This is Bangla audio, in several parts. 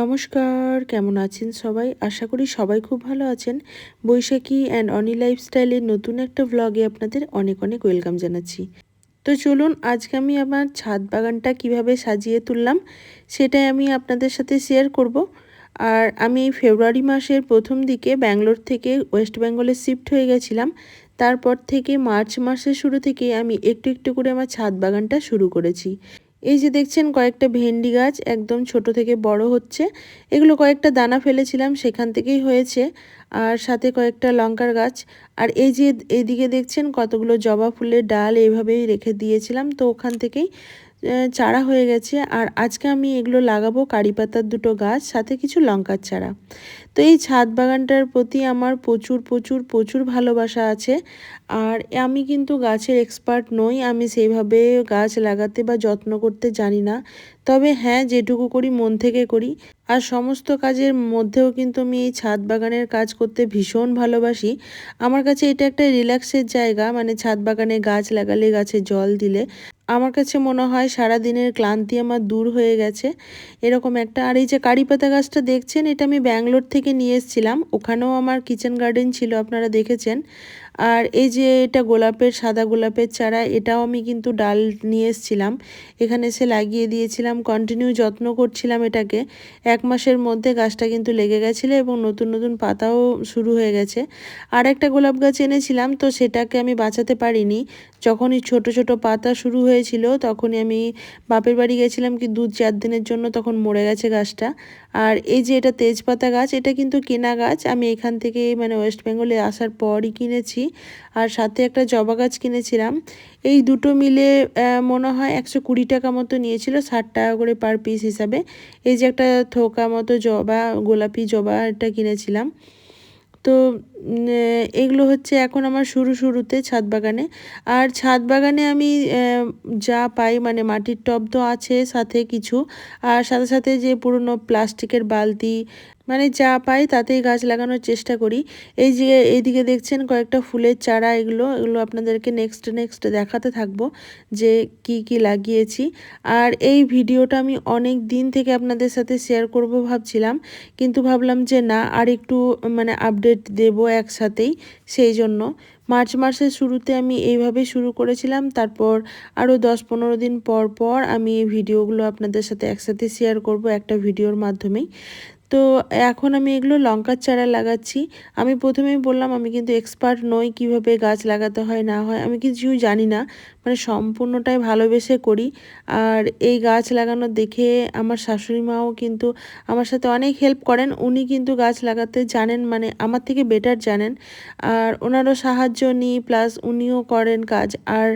নমস্কার, কেমন আছেন সবাই? আশা করি সবাই খুব ভালো আছেন। বৈশাখী অ্যান্ড অনি লাইফস্টাইলের নতুন একটা ভ্লগে আপনাদের অনেক অনেক ওয়েলকাম জানাচ্ছি। তো চলুন, আজকে আমি আমার ছাদ বাগানটা কীভাবে সাজিয়ে তুললাম, সেটাই আমি আপনাদের সাথে শেয়ার করব। আর আমি ফেব্রুয়ারি মাসের প্রথম দিকে ব্যাঙ্গালোর থেকে ওয়েস্ট বেঙ্গলে শিফট হয়ে গেছিলাম। তারপর থেকে মার্চ মাসের শুরু থেকে আমি একটু একটু করে আমার ছাদ বাগানটা শুরু করেছি। এই যে দেখছেন কয়েকটা ভেন্ডি গাছ, একদম ছোট থেকে বড় হচ্ছে। এগুলো কয়েকটা দানা ফেলেছিলাম, সেখান থেকেই হয়েছে। আর সাথে কয়েকটা লঙ্কার গাছ। আর এই যে এইদিকে দেখছেন কতগুলো জবা ফুলের ডাল এইভাবেই রেখে দিয়েছিলাম। তো ওখান থেকেই চারা হয়ে গেছে। আর আজকে আমি এগুলো লাগাবো কারি পাতার দুটো গাছ, সাথে কিছু লঙ্কার চারা। তো এই ছাদ বাগানটার প্রতি আমার প্রচুর প্রচুর প্রচুর ভালোবাসা আছে। আর আমি কিন্তু গাছের এক্সপার্ট নই। আমি সেইভাবে গাছ লাগাতে বা যত্ন করতে জানি না। তবে হ্যাঁ যেটুকু করি মন থেকে করি। আর সমস্ত কাজের মধ্যেও কিন্তু আমি এই ছাদ বাগানের কাজ করতে ভীষণ ভালোবাসি। আমার কাছে এটা একটা রিল্যাক্সের জায়গা মানে ছাদ বাগানে গাছ লাগালে গাছে জল দিলে। আমার কাছে মনে হয় সারা দিনের ক্লান্তি আমার দূর হয়ে গেছে। এরকম একটা। আর এই যে কারি পাতা গাছটা দেখছেন, এটা আমি ব্যাঙ্গালোর থেকে নিয়ে এসেছিলাম। ওখানেও আমার কিচেন গার্ডেন ছিল, আপনারা দেখেছেন। আর এই যে এটা গোলাপের, সাদা গোলাপের চারা, এটাও আমি কিন্তু ডাল নিয়ে এসেছিলাম। এখানে এসে লাগিয়ে দিয়েছিলাম কন্টিনিউ যত্ন করছিলাম এটাকে। এক মাসের মধ্যে গাছটা কিন্তু লেগে গেছিল এবং নতুন নতুন পাতাও শুরু হয়ে গেছে। আর একটা গোলাপ গাছ এনেছিলাম, তো সেটাকে আমি বাঁচাতে পারিনি। যখনই ছোট ছোট পাতা শুরু হয়েছিল, তখনই আমি বাপের বাড়ি গেছিলাম, কি দু চার দিনের জন্য তখন মরে গেছে গাছটা। আর এই যে এটা তেজপাতা গাছ, এটা কিন্তু কেনা গাছ। আমি এখান থেকে মানে ওয়েস্ট বেঙ্গলে আসার পরই কিনেছি। আর সাথে একটা জবা গাছ কিনেছিলাম। এই দুটো মিলে মনে হয় একশো কুড়ি টাকা মতো নিয়েছিল, ষাট টাকা করে পার পিস হিসাবে। এই যে একটা থোকা মতো জবা, গোলাপি জবা এটা কিনেছিলাম। তো এগুলো হচ্ছে এখন আমার শুরু শুরুতে ছাদ বাগানে। আর ছাদ বাগানে আমি যা পাই মানে মাটির টব তো আছে সাথে কিছু। আর সাথে সাথে যে পুরনো প্লাস্টিকের বালতি মানে যা পাই তাতেই গাছ লাগানোর চেষ্টা করি। এই যে এইদিকে দেখছেন কয়েকটা ফুলের চারা এগুলো এগুলো আপনাদেরকে নেক্সট নেক্সট দেখাতে থাকব যে কি কি লাগিয়েছি। আর এই ভিডিওটা আমি অনেক দিন থেকে আপনাদের সাথে শেয়ার করব ভাবছিলাম, কিন্তু ভাবলাম যে না আর একটু মানে আপডেট দেব একসাথেই। সেই জন্য মার্চ মাসের শুরুতে আমি এইভাবে শুরু করেছিলাম। তারপর আরও দশ পনেরো দিন পর পর আমি এই ভিডিওগুলো আপনাদের সাথে একসাথে শেয়ার করব একটা ভিডিওর মাধ্যমেই। তো এখন আমি এগুলো লঙ্কার চারা লাগাচ্ছি। আমি প্রথমেই বললাম, আমি কিন্তু এক্সপার্ট নই কীভাবে গাছ লাগাতে হয়, না হয়। আমি কিছু জানি না। মানে সম্পূর্ণটাই ভালোবেসে করি। আর এই গাছ লাগানো দেখে আমার শাশুড়ি মাও কিন্তু আমার সাথে অনেক হেল্প করেন। উনি কিন্তু গাছ লাগাতে জানেন মানে আমার থেকে বেটার জানেন। আর ওনারও সাহায্য নিই প্লাস উনিও করেন কাজ। আর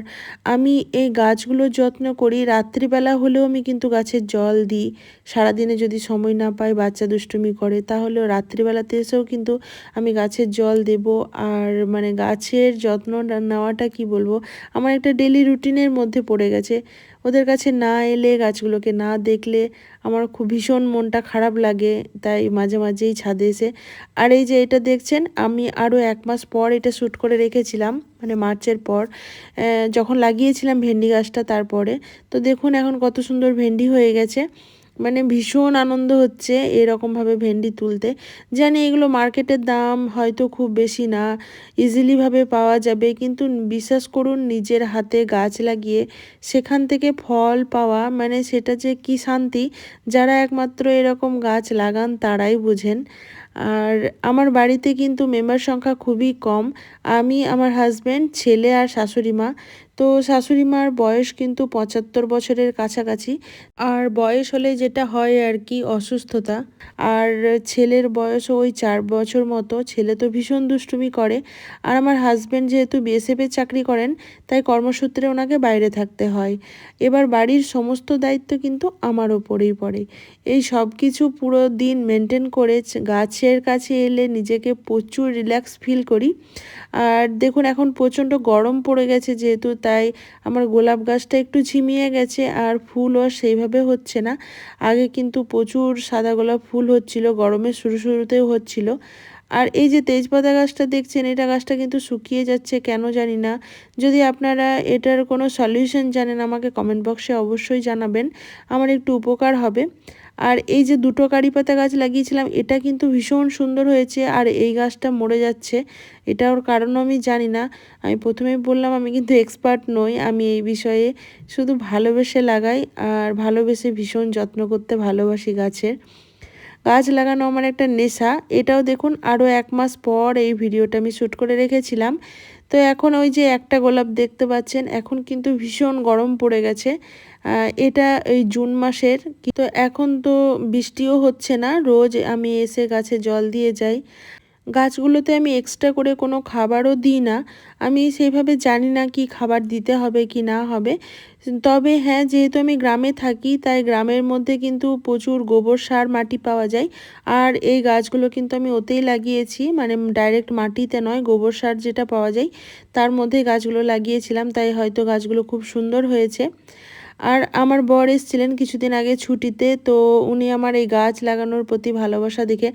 আমি এই গাছগুলোর যত্ন করি। রাত্রিবেলা হলেও আমি কিন্তু গাছের জল দিই। সারাদিনে যদি সময় না পাই, বাচ্চা দুষ্টুমি করে, তাহলেও রাত্রিবেলাতে এসেও কিন্তু আমি গাছের জল দেব। আর মানে গাছের যত্ন নেওয়াটা কি বলব? আমার একটা ডেলি রুটিনের মধ্যে পড়ে গেছে। ওদের কাছে না এলে, গাছগুলোকে না দেখলে আমার খুব ভীষণ মনটা খারাপ লাগে। তাই মাঝে মাঝেই ছাদে এসে, আর এই যে এটা দেখছেন, আমি আরও এক মাস পর এটা শ্যুট করে রেখেছিলাম মানে মার্চের পর। যখন লাগিয়েছিলাম ভেন্ডি গাছটা তারপরে। তো দেখুন এখন কত সুন্দর ভেন্ডি হয়ে গেছে। মানে ভীষণ আনন্দ হচ্ছে এরকমভাবে ভেন্ডি তুলতে। জানি এগুলো মার্কেটের দাম হয়তো খুব বেশি না ইজিলিভাবে পাওয়া যাবে, কিন্তু বিশ্বাস করুন নিজের হাতে গাছ লাগিয়ে সেখান থেকে ফল পাওয়া মানে সেটা যে কি শান্তি, যারা একমাত্র এরকম গাছ লাগান তারাই বোঝেন। আর আমার বাড়িতে কিন্তু মেম্বার সংখ্যা খুবই কম। আমি, আমার হাজব্যান্ড ছেলে আর শাশুড়ি মা। তো শাশুড়ি মার বয়স কিন্তু পঁচাত্তর বছরের কাছাকাছি। আর বয়স হলে যেটা হয় আর কি, অসুস্থতা। আর ছেলের বয়স ওই চার বছর মতো। ছেলে তো ভীষণ দুষ্টুমি করে। আর আমার হাজব্যান্ড যেহেতু বিএসএফে চাকরি করেন, তাই কর্মসূত্রে ওনাকে বাইরে থাকতে হয়। এবার বাড়ির সমস্ত দায়িত্ব কিন্তু আমার ওপরেই পড়ে। এই সব কিছু পুরো দিন মেনটেন করে গাছের কাছে এলে নিজেকে প্রচুর রিল্যাক্স ফিল করি। আর দেখুন, এখন প্রচণ্ড গরম পড়ে গেছে যেহেতু, তাই আমার গোলাপ গাছটা একটু ঝিমিয়ে গেছে আর ফুলও সেইভাবে হচ্ছে না। আগে কিন্তু প্রচুর সাদা গোলাপ ফুল হচ্ছিল গরমের শুরু শুরুতেও হচ্ছিল। আর এই যে তেজপাতা গাছটা দেখছেন, এটা গাছটা কিন্তু শুকিয়ে যাচ্ছে, কেন জানি না। যদি আপনারা এটার কোনো সলিউশন জানেন, আমাকে কমেন্ট বক্সে অবশ্যই জানাবেন। আমার একটু উপকার হবে। আর এই যে দুটো কারি পাতা গাছ লাগিয়েছিলাম, এটা কিন্তু ভীষণ সুন্দর হয়েছে আর এই গাছটা মরে যাচ্ছে। এটা ওর কারণ আমি জানি না। আমি প্রথমেই বললাম, আমি কিন্তু এক্সপার্ট নই। আমি এই বিষয়ে শুধু ভালোবেসে লাগাই আর ভালোবেসে ভীষণ যত্ন করতে ভালোবাসি গাছের। গাছ লাগানো আমার একটা নেশা। এটাও দেখুন আরও এক মাস পর এই ভিডিওটা আমি শ্যুট করে রেখেছিলাম। তো এখন ওই যে একটা গোলাপ দেখতে পাচ্ছেন, এখন কিন্তু ভীষণ গরম পড়ে গেছে। এটা এই জুন মাসের, কিন্তু এখন তো বৃষ্টিও হচ্ছে না। রোজ আমি এসে গাছে জল দিয়ে যাই। গাছগুলোতে আমি এক্সট্রা করে কোনো খাবারও দিই না। আমি সেইভাবে জানি না কি খাবার দিতে হবে কি না হবে। তবে হ্যাঁ যেহেতু আমি গ্রামে থাকি, তাই গ্রামের মধ্যে কিন্তু প্রচুর গোবর সার মাটি পাওয়া যায়। আর এই গাছগুলো কিন্তু আমি ওতেই লাগিয়েছি মানে ডাইরেক্ট মাটিতে নয়, গোবর সার যেটা পাওয়া যায়, তার মধ্যে গাছগুলো লাগিয়েছিলাম, তাই হয়তো গাছগুলো খুব সুন্দর হয়েছে। আর আমার বর এসেছিলেন কিছুদিন আগে ছুটিতে, তো উনি আমার এই গাছ লাগানোর প্রতি ভালোবাসা দেখে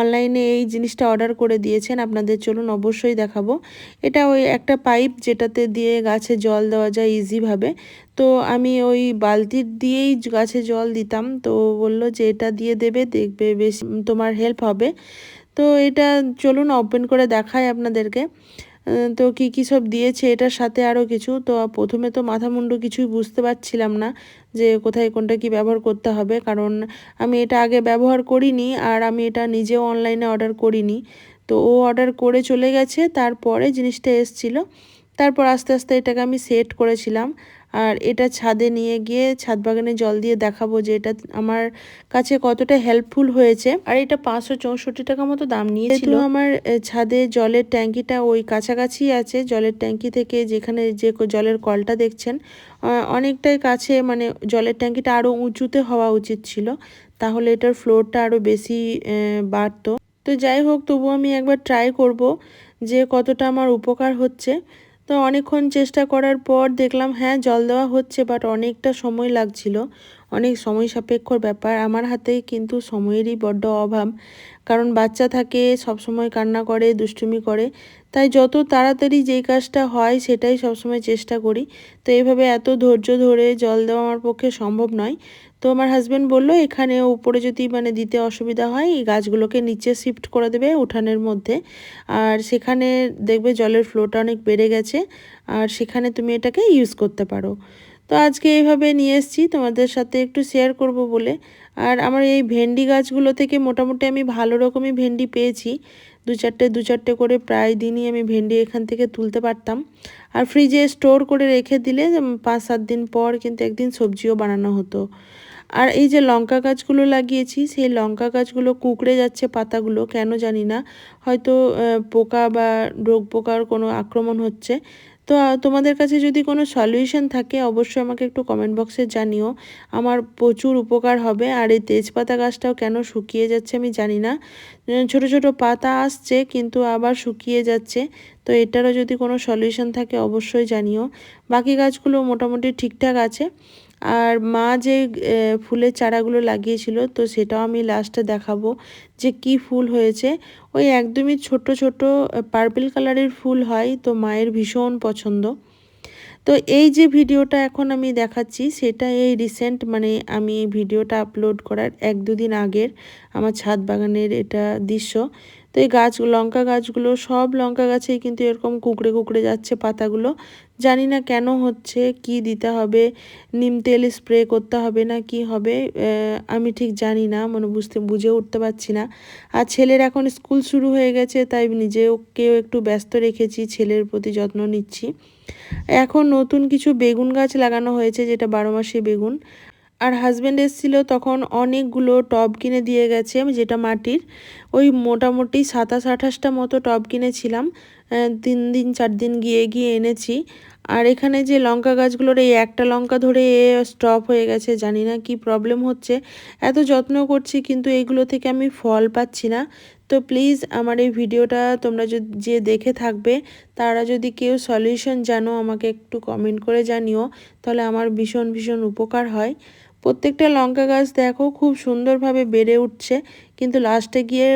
অনলাইনে এই জিনিসটা অর্ডার করে দিয়েছেন। আপনাদের চলুন অবশ্যই দেখাবো। এটা ওই একটা পাইপ যেটাতে দিয়ে গাছে জল দেওয়া যায় ইজিভাবে। তো আমি ওই বালতির দিয়েই গাছে জল দিতাম, তো বলল যে এটা দিয়ে দেবে, দেখবে বেশ তোমার হেল্প হবে। তো এটা চলুন ওপেন করে দেখায় আপনাদেরকে। তো কি কি সব দিয়েছে এটার সাথে আরও কিছু? তো প্রথমে তো মাথা মুন্ডু কিছুই বুঝতে পারছিলাম না যে কোথায় কোনটা কি ব্যবহার করতে হবে, কারণ আমি এটা আগে ব্যবহার করিনি আর আমি এটা নিজেও অনলাইনে অর্ডার করিনি। তো ও অর্ডার করে চলে গেছে, তারপরে জিনিসটা এসছিল। তারপর আস্তে আস্তে এটাকে আমি সেট করেছিলাম। আর এটা ছাদে নিয়ে গিয়ে ছাদ বাগানে জল দিয়ে দেখাবো যে এটা আমার কাছে কতটা হেল্পফুল হয়েছে। আর এটা পাঁচশো চৌষট্টি টাকা মতো দাম নিয়েছিল। আমার ছাদে জলের ট্যাঙ্কিটা ওই কাছাকাছি আছে, জলের ট্যাঙ্কি থেকে যেখানে যে জলের কলটা দেখছেন অনেকটাই কাছে মানে জলের ট্যাঙ্কিটা আরও উঁচুতে হওয়া উচিত ছিল, তাহলে এটার ফ্লোরটা আরও বেশি বাড়তো। তো যাই হোক তবু আমি একবার ট্রাই করব যে কতটা আমার উপকার হচ্ছে। তো অনেকক্ষণ চেষ্টা করার পর দেখলাম হ্যাঁ জল দেওয়া হচ্ছে বাট অনেকটা সময় লাগছিল। অনেক সময় সাপেক্ষর ব্যাপার। আমার হাতে কিন্তু সময়েরই বড্ড অভাব। কারণ বাচ্চা থাকে সব সময় কান্না করে, দুষ্টুমি করে। তাই যত তাড়াতাড়ি যেই কাজটা হয়, সেটাই সবসময় চেষ্টা করি। তো এইভাবে এত ধৈর্য ধরে জল দেওয়া আমার পক্ষে সম্ভব নয়। তো আমার হাজব্যান্ড বলল, এখানে উপরে যদি মানে দিতে অসুবিধা হয়, এই গাছগুলোকে নিচে শিফট করে দেবে উঠানের মধ্যে। আর সেখানে দেখবে জলের ফ্লোটা অনেক বেড়ে গেছে, আর সেখানে তুমি এটাকে ইউজ করতে পারো। তো আজকে এইভাবে নিয়ে এসেছি, তোমাদের সাথে একটু শেয়ার করব বলে। আর আমার এই ভেন্ডি গাছগুলো থেকে মোটামুটি আমি ভালো রকমই ভেন্ডি পেয়েছি। দু চারটে দু চারটে করে প্রায় দিনই আমি ভেন্ডি এখান থেকে তুলতে পারতাম। আর ফ্রিজে স্টোর করে রেখে দিলে পাঁচ, সাত দিন পর কিন্তু একদিন সবজিও বানানো হতো। আর এই যে লঙ্কা গাছগুলো লাগিয়েছি, সেই লঙ্কা গাছগুলো কুঁকড়ে যাচ্ছে পাতাগুলো, কেন জানি না। হয়তো পোকা বা রোগ পোকার কোনো আক্রমণ হচ্ছে। তো তোমাদের কাছে যদি কোনো সলিউশন থাকে, অবশ্যই আমাকে একটু কমেন্ট বক্সে জানিও। আমার প্রচুর উপকার হবে। আর এই তেজপাতা গাছটাও কেন শুকিয়ে যাচ্ছে আমি জানি না। ছোট ছোট পাতা আসছে, কিন্তু আবার শুকিয়ে যাচ্ছে। তো, এটারও যদি কোনো সলিউশন থাকে, অবশ্যই জানিও। বাকি গাছগুলো মোটামুটি ঠিকঠাক আছে। আর মা যে ফুলের চারাগুলো লাগিয়েছিল, তো সেটাও আমি লাস্টে দেখাবো যে কি ফুল হয়েছে। ওই একদমই ছোট ছোট পার্পল কালারের ফুল হয়, তো মায়ের ভীষণ পছন্দ। তো এই যে ভিডিওটা এখন আমি দেখাচ্ছি, সেটা এই রিসেন্ট মানে আমি এই ভিডিওটা আপলোড করার এক দুদিন আগের আমার ছাদ বাগানের এটা দৃশ্য। তো এই গাছ, লঙ্কা গাছগুলো, সব লঙ্কা গাছেই কিন্তু এরকম কুকড়ে কুকড়ে যাচ্ছে পাতাগুলো। জানি না কেন হচ্ছে, কি দিতে হবে, নিম তেল স্প্রে করতে হবে না কি হবে আমি ঠিক জানি না মানে বুঝতে বুঝে উঠতে পারছি না। আর ছেলের এখন স্কুল শুরু হয়ে গেছে, তাই নিজেকেও একটু ব্যস্ত রেখেছি, ছেলের প্রতি যত্ন নিচ্ছি। এখন নতুন কিছু বেগুন গাছ লাগানো হয়েছে, যেটা বারো মাসে বেগুন। আর হাজব্যান্ড এসেছিল তখন অনেকগুলো টব কিনে দিয়ে গেছে, যেটা মাটির। ওই মোটামুটি সাতাশ আঠাশটা মতো টব কিনেছিলাম। তিন দিন, চার দিন গিয়ে গিয়ে এনেছি। আর এখানে যে লঙ্কা গাছগুলোর এই একটা লঙ্কা ধরে স্টপ হয়ে গেছে, জানি না কি প্রবলেম হচ্ছে। এত যত্ন করছি, কিন্তু এগুলো থেকে আমি ফল পাচ্ছি না। তো প্লিজ আমার এই ভিডিওটা তোমরা যদি, যে দেখে থাকবে, তারা যদি কেউ সলিউশন জানো, আমাকে একটু কমেন্ট করে জানিও। তাহলে আমার ভীষণ ভীষণ উপকার হয়। প্রত্যেকটা লঙ্কা গাছ দেখো খুব সুন্দরভাবে বেড়ে উঠছে, কিন্তু লাস্টে গিয়ে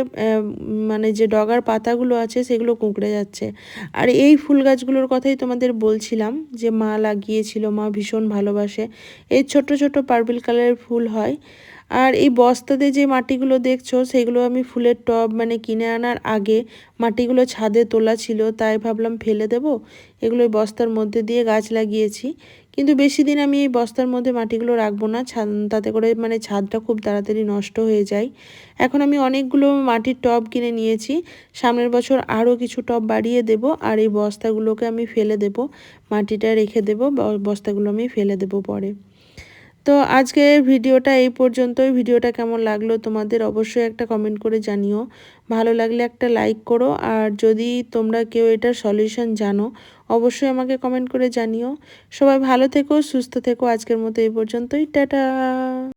মানে যে ডগার পাতাগুলো আছে সেগুলো কুঁকড়ে যাচ্ছে। আর এই ফুল গাছগুলোর কথাই তোমাদের বলছিলাম যে মা লাগিয়েছিল, মা ভীষণ ভালোবাসে। এই ছোট ছোট পার্পল কালারের ফুল হয়। আর এই বস্তাতে যে মাটিগুলো দেখছ, সেগুলো আমি ফুলের টব মানে কিনে আনার আগে মাটিগুলো ছাদে তোলা ছিল, তাই ভাবলাম ফেলে দেব। এগুলো বস্তার মধ্যে দিয়ে গাছ লাগিয়েছি। কিন্তু বেশি দিন আমি এই বস্তার মধ্যে মাটিগুলো রাখব না তাতে করে মানে ছাদটা খুব তাড়াতাড়ি নষ্ট হয়ে যায়। এখন আমি অনেকগুলো মাটির টব কিনে নিয়েছি। সামনের বছর আরও কিছু টব বাড়িয়ে দেব আর এই বস্তাগুলোকে আমি ফেলে দেব, মাটিটা রেখে দেব বস্তাগুলো আমি ফেলে দেব পরে। তো আজকে ভিডিওটা এই পর্যন্তই। ভিডিওটা কেমন লাগল তোমাদের অবশ্যই একটা কমেন্ট করে জানিও। ভালো লাগলে একটা লাইক করো। আর যদি তোমরা কেউ এটার সলিউশন জানো, অবশ্যই আমাকে কমেন্ট করে জানিও। সবাই ভালো থেকো, সুস্থ থেকো। আজকের মতো এই পর্যন্তই। টাটা!